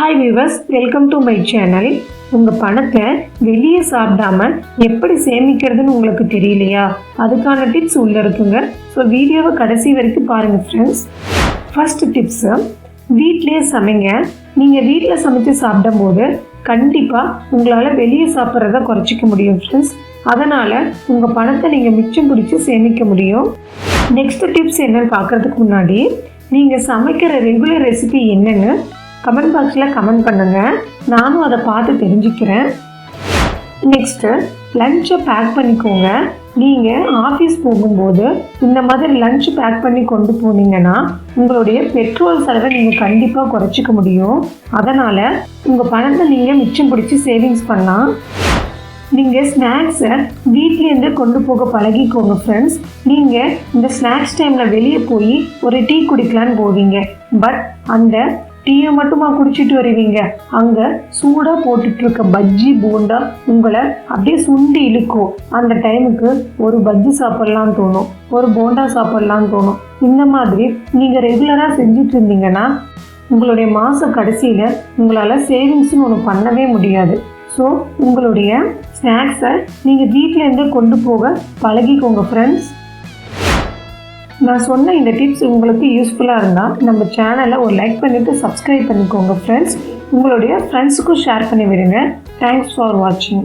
Hi viewers welcome to my channel உங்கள் பணத்தை வெளியே சாப்பிடாம எப்படி சேமிக்கிறதுன்னு உங்களுக்கு தெரியலையா? அதுக்கான டிப்ஸ் உள்ளே இருக்குங்க. ஸோ வீடியோவை கடைசி வரைக்கும் பாருங்கள் ஃப்ரெண்ட்ஸ் ஃபர்ஸ்ட் டிப்ஸு வீட்டிலேயே சமைங்க. நீங்கள் வீட்டில் சமைச்சு சாப்பிடும்போது கண்டிப்பாக உங்களால் வெளியே சாப்பிட்றத குறைச்சிக்க முடியும் ஃப்ரெண்ட்ஸ் அதனால் உங்கள் பணத்தை நீங்கள் மிச்சம் பிடிச்சி சேமிக்க முடியும். நெக்ஸ்ட் டிப்ஸ் என்னன்னு பார்க்குறதுக்கு முன்னாடி நீங்கள் சமைக்கிற ரெகுலர் ரெசிபி என்னென்னு கமெண்ட் பாக்ஸில் கமெண்ட் பண்ணுங்கள் நானும் அதை பார்த்து தெரிஞ்சுக்கிறேன். நெக்ஸ்ட்டு லஞ்சை பேக் பண்ணிக்கோங்க. நீங்கள் ஆஃபீஸ் போகும்போது இந்த மாதிரி லஞ்ச் பேக் பண்ணி கொண்டு போனீங்கன்னா உங்களுடைய பெட்ரோல் செலவை நீங்கள் கண்டிப்பாக குறைச்சிக்க முடியும். அதனால் உங்கள் பணத்தை நீங்கள் மிச்சம் பிடிச்சி சேவிங்ஸ் பண்ணலாம். நீங்கள் ஸ்நாக்ஸை வீட்லேருந்து கொண்டு போக பழகிக்கோங்க ஃப்ரெண்ட்ஸ் நீங்கள் இந்த ஸ்நாக்ஸ் டைமில் வெளியே போய் ஒரு டீ குடிக்கலான்னு போவீங்க. பட் அந்த டீயை மட்டுமா குடிச்சிட்டு வருவீங்க? அங்கே சூடாக போட்டுட்ருக்க பஜ்ஜி போண்டா உங்களை அப்படியே சுண்டி இழுக்கும். அந்த டைமுக்கு ஒரு பஜ்ஜி சாப்பிட்லான்னு தோணும். ஒரு போண்டா சாப்பிட்லான்னு தோணும். இந்த மாதிரி நீங்கள் ரெகுலராக செஞ்சுட்டு இருந்தீங்கன்னா உங்களுடைய மாத கடைசியில் உங்களால் சேவிங்ஸ்னு ஒன்று பண்ணவே முடியாது. ஸோ உங்களுடைய ஸ்நாக்ஸை நீங்கள் வீட்டிலேருந்தே கொண்டு போக பழகிக்கோங்க ஃப்ரெண்ட்ஸ் நான் சொன்ன இந்த டிப்ஸ் உங்களுக்கு யூஸ்ஃபுல்லாக இருந்தால் நம்ம சேனலை ஒரு லைக் பண்ணிவிட்டு சப்ஸ்கிரைப் பண்ணிக்கோங்க ஃப்ரெண்ட்ஸ் உங்களுடைய ஃப்ரெண்ட்ஸுக்கும் ஷேர் பண்ணி விடுங்க தேங்க்ஸ் ஃபார் வாட்சிங்